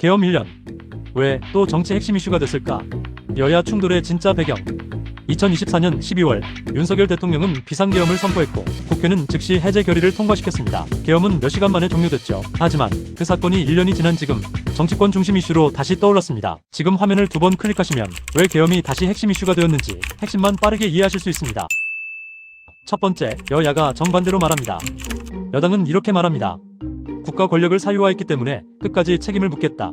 계엄 1년. 왜 또 정치 핵심 이슈가 됐을까? 여야 충돌의 진짜 배경. 2024년 12월 윤석열 대통령은 비상계엄을 선포했고 국회는 즉시 해제 결의를 통과시켰습니다. 계엄은 몇 시간 만에 종료됐죠. 하지만 그 사건이 1년이 지난 지금 정치권 중심 이슈로 다시 떠올랐습니다. 지금 화면을 두 번 클릭하시면 왜 계엄이 다시 핵심 이슈가 되었는지 핵심만 빠르게 이해하실 수 있습니다. 첫 번째, 여야가 정반대로 말합니다. 여당은 이렇게 말합니다. 국가 권력을 사유화했기 때문에 끝까지 책임을 묻겠다.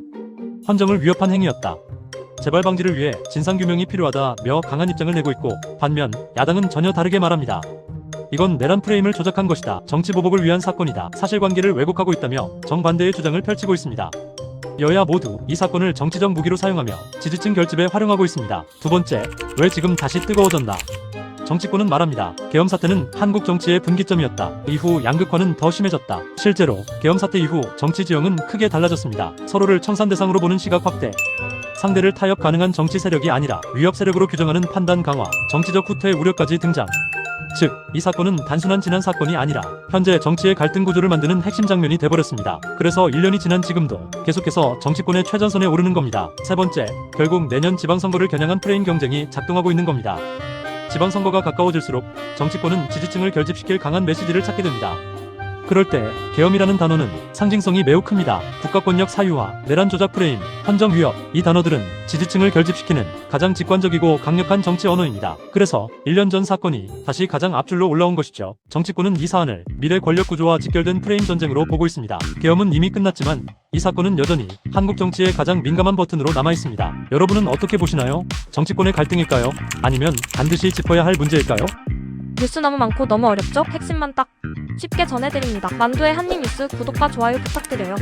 헌정을 위협한 행위였다. 재발 방지를 위해 진상규명이 필요하다며 강한 입장을 내고 있고 반면 야당은 전혀 다르게 말합니다. 이건 내란 프레임을 조작한 것이다. 정치 보복을 위한 사건이다. 사실관계를 왜곡하고 있다며 정반대의 주장을 펼치고 있습니다. 여야 모두 이 사건을 정치적 무기로 사용하며 지지층 결집에 활용하고 있습니다. 두 번째, 왜 지금 다시 뜨거워졌나? 정치권은 말합니다. 계엄 사태는 한국 정치의 분기점이었다. 이후 양극화는 더 심해졌다. 실제로 계엄 사태 이후 정치 지형은 크게 달라졌습니다. 서로를 청산 대상으로 보는 시각 확대. 상대를 타협 가능한 정치 세력이 아니라 위협 세력으로 규정하는 판단 강화, 정치적 후퇴의 우려까지 등장. 즉, 이 사건은 단순한 지난 사건이 아니라 현재 정치의 갈등 구조를 만드는 핵심 장면이 돼버렸습니다. 그래서 1년이 지난 지금도 계속해서 정치권의 최전선에 오르는 겁니다. 세 번째, 결국 내년 지방선거를 겨냥한 프레임 경쟁이 작동하고 있는 겁니다. 지방선거가 가까워질수록 정치권은 지지층을 결집시킬 강한 메시지를 찾게 됩니다. 그럴 때 계엄이라는 단어는 상징성이 매우 큽니다. 국가권력 사유화, 내란 조작 프레임, 헌정 위협 이 단어들은 지지층을 결집시키는 가장 직관적이고 강력한 정치 언어입니다. 그래서 1년 전 사건이 다시 가장 앞줄로 올라온 것이죠. 정치권은 이 사안을 미래 권력 구조와 직결된 프레임 전쟁으로 보고 있습니다. 계엄은 이미 끝났지만 이 사건은 여전히 한국 정치의 가장 민감한 버튼으로 남아 있습니다. 여러분은 어떻게 보시나요? 정치권의 갈등일까요? 아니면 반드시 짚어야 할 문제일까요? 뉴스 너무 많고 너무 어렵죠? 핵심만 딱 쉽게 전해드립니다. 만두의 한입 뉴스 구독과 좋아요 부탁드려요.